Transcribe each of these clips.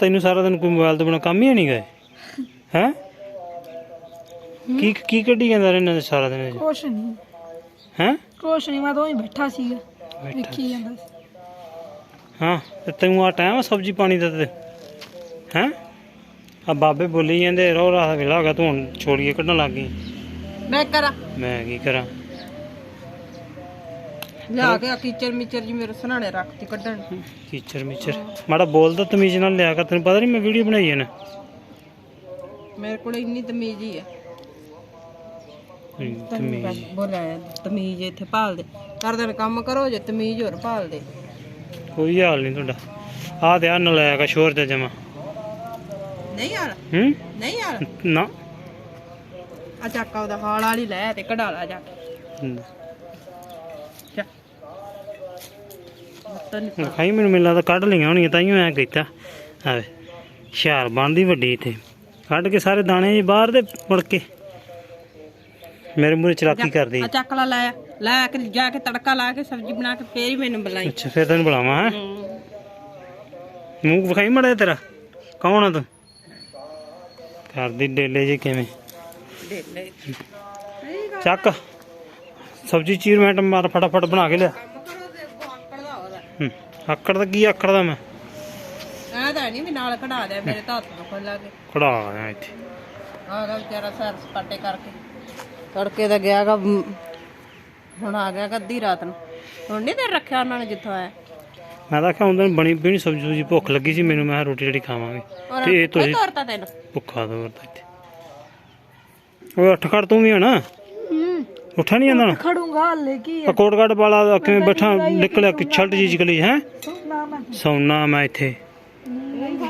ਤੈਨੂੰ ਸਾਰਾ ਦਿਨ ਕੋਈ ਮੋਬਾਈਲ ਤੋਂ ਬਿਨਾ ਕੰਮ ਹੀ ਨਹੀਂ ਗਏ ਹੈ? ਕੀ ਕੀ ਕੱਢੀ ਜਾਂਦਾ ਰਹਿਣਾ ਸਾਰਾ ਦਿਨ ਕੁਛ ਨਹੀਂ ਹੈ? ਕੁਛ ਨਹੀਂ ਮੈਂ ਤਾਂ ਉਹੀ ਬੈਠਾ ਸੀਗਾ। ਵੇਖੀ ਜਾਂਦਾ ਸੀ। ਹਾਂ ਤੇ ਤੈਨੂੰ ਆ ਟਾਈਮ ਸਬਜ਼ੀ ਪਾਣੀ ਦਾ ਤੇ? ਹੈ? ਆ ਬਾਬੇ ਬੋਲੀ ਜਾਂਦੇ ਰੋ ਰਾਤ ਵੇਲਾ ਹੋ ਗਿਆ ਤੂੰ ਹੁਣ ਛੋੜੀਏ ਕੱਢਣ ਲੱਗ ਗਈ। ਮੈਂ ਕਰਾਂ। ਮੈਂ ਕੀ ਕਰਾਂ? ਲਿਆ ਕੇ ਕੀਚਰ ਮਿਚਰ ਜੀ ਮੇਰੇ ਸਨਾਣੇ ਰੱਖਤੀ ਕੱਢਣ। ਕੀਚਰ ਮਿਚਰ ਮਾੜਾ ਬੋਲ ਤਾਂ ਤਮੀਜ਼ ਨਾਲ ਲਿਆ ਕਰ ਤੈਨੂੰ ਪਤਾ ਨਹੀਂ ਮੈਂ ਵੀਡੀਓ ਬਣਾਈ ਹੈ ਨਾ। ਮੇਰੇ ਕੋਲ ਇੰਨੀ ਤਮੀਜ਼ ਹੀ ਆ। ਤੈਨੂੰ ਤਮੀਜ਼। ਮੈਂ ਬੋਲਿਆ ਤਮੀਜ਼ ਇੱਥੇ ਭਾਲ ਦੇ। ਕਰਦੇ ਨੇ ਕੰਮ ਕਰੋ ਜੇ ਤਮੀਜ਼ ਹੋਰ ਭਾਲ ਦੇ। ਕੋਈ ਹਾਲ ਨਹੀਂ ਤੁਹਾਡਾ। ਆ ਤੇ ਆ ਨਲਾਇਕ ਆ ਸ਼ੋਰ ਤੇ ਜਮਾ। ਨਹੀਂ ਆਲ ਹੂੰ? ਨਹੀਂ ਆਲ ਨਾ। ਆ ਚੱਕਾ ਉਹਦਾ ਹਾਲ ਵਾਲੀ ਲੈ ਤੇ ਕਢਾ ਲਾ ਜਾ ਕੇ ਹਮ। ਜਾ ਤਨ ਖਾਈ ਮੈਨੂੰ ਮੈਨੂੰ ਲੱਗਦਾ ਕੱਢ ਲਈਆਂ ਹੋਣੀਆਂ ਤਾਈਓ ਐ ਕੀਤਾ। ਆਵੇ ਹੁਸ਼ਿਆਰ ਬਣਦੀ ਵੱਡੀ ਇੱਥੇ। ਕੱਢ ਕੇ ਸਾਰੇ ਦਾਣੇ ਜੀ ਬਾਹਰ ਦੇ ਮੁੜ ਕੇ। ਮੇਰੇ ਮੂਹਰੇ ਚਲਾਕੀ ਕਰਦੀ। ਆ ਚੱਕ ਲਾ ਲਾਇਆ ਲੈ ਕੇ ਜਾ ਕੇ ਤੜਕਾ ਲਾ ਕੇ ਸਬਜ਼ੀ ਬਣਾ ਕੇ ਫੇਰ ਹੀ ਮੈਨੂੰ ਬੁਲਾਈ। ਅੱਛਾ ਫਿਰ ਤੈਨੂੰ ਬੁਲਾਵਾਂ ਹੈ? ਮੂੰਹ ਵਿਖਾਈ ਮੜਿਆ ਤੇਰਾ। ਕੌਣ ਆ ਤੂੰ? ਕਰਦੀ ਡੇਲੇ ਜੇ ਕਿਵੇਂ? ਦੇ ਲੈ ਚੱਕ। ਸਬਜੀ ਚੀਰ ਮਿੰਟ ਮਾਰ ਫਟਾਫਟ ਬਣਾ ਕੇ ਲਿਆ ਕੰਮ ਕਰੋ ਤੇ ਆਕੜ ਦਾ ਉਹਦਾ ਹੂੰ ਆਕੜ ਦਾ ਕੀ ਆਕੜ ਦਾ ਮੈਂ? ਐ ਤਾਂ ਨਹੀਂ ਵੀ ਨਾਲ ਕਢਾ ਦਿਆ ਮੇਰੇ ਤਾਂ ਹੱਥ ਤੋਂ ਖੋਲਾ ਕੇ। ਖੜਾ ਆਇਆ ਇੱਥੇ। ਆ ਗਿਆ ਵਿਚਾਰਾ ਸੈਰ ਸਪਾਟੇ ਕਰਕੇ। ਤੜਕੇ ਦਾ ਗਿਆਗਾ ਹੁਣ ਆ ਗਿਆ ਅੱਧੀ ਰਾਤ ਨੂੰ। ਹੁਣ ਨਹੀਂ ਤੇ ਰੱਖਿਆ ਉਹਨਾਂ ਨੇ ਜਿੱਥੋਂ ਆਇਆ? ਮੈਂ ਤਾਂ ਕਿਹਾ ਹੁੰਦਾ ਬਣੀ ਬਣੀ ਸਬਜ਼ੀ ਸੁਬਜ਼ੀ ਭੁੱਖ ਲੱਗੀ ਸੀ ਮੈਨੂੰ ਮੈਂ ਕਿਹਾ ਰੋਟੀ ਜਿਹੜੀ ਖਾਵਾਂਗੇ। ਔਰ ਤੇ ਇਹ ਤੁਸੀਂ ਤੋਰਤਾ ਤੈਨੂੰ? ਭੁੱਖਾ ਦੋ ਵਰਤਾ ਇੱਥੇ। ਓਏ ਉੱਠ ਖੜ ਤੂੰ ਵੀ ਹੂੰ ਉੱਠਾ ਨਹੀਂ ਜਾਂਦਾ ਖੜੂੰਗਾ ਹਲੇ ਕੀ ਆ ਕੋਟ ਕਾਟ ਵਾਲਾ ਕਿਵੇਂ ਬੈਠਾ ਨਿਕਲਿਆ ਕਿ ਛਲਟ ਜੀ ਚਲੀ ਹੈ? ਸੌਣਾ ਮੈਂ। ਇੱਥੇ।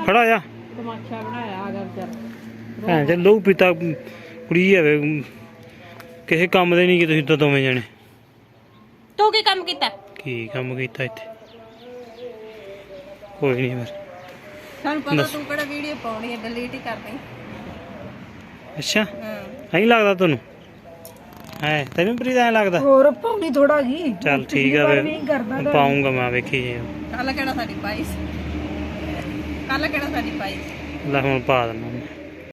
ਖੜਾ ਜਾ ਤਮਾਸ਼ਾ ਬਣਾਇਆ ਆ ਗਿਆ ਵਿਚਾਰਾ ਭੈਣ ਜੇ ਲਹੂ ਪੀਤਾ ਕੁੜੀ ਕਿਸੇ ਕੰਮ ਦੇ ਨਹੀਂ ਕਿ ਤੁਸੀਂ ਤਾਂ ਦੋਵੇਂ ਜਣੇ। ਤੂੰ ਕੀ ਕੰਮ ਕੀਤਾ? ਕੀ ਕੰਮ ਕੀਤਾ ਇੱਥੇ? ਕੋਈ ਨਹੀਂ ਫਿਰ। ਸਾਨੂੰ ਪਤਾ ਤੂੰ ਕਿਹੜਾ ਵੀਡੀਓ ਪਾਉਣੀ ਹੈ ਡਿਲੀਟ ਹੀ ਕਰਨੀ। ਅੱਛਾ। ਹਾਂ। ਐਂ ਲੱਗਦਾ ਤੁਹਾਨੂੰ? ਹੈ ਤੈਨੂੰ ਪ੍ਰੀਤ ਐਂ ਲੱਗਦਾ? ਹੋਰ ਪਾਉਣੀ ਥੋੜਾ ਜੀ। ਚੱਲ ਠੀਕ ਆ ਵੇ। ਪਾਉਂਗਾ ਮੈਂ ਵੇਖੀ ਜੇ। ਕੱਲ ਕਿਹੜਾ ਸਾਡੀ ਪਾਈ ਕੱਲ ਕਿਹੜਾ ਸਾਡੀ ਪਾਈ ਲੈ ਹੁਣ ਪਾ ਦਿੰਦਾ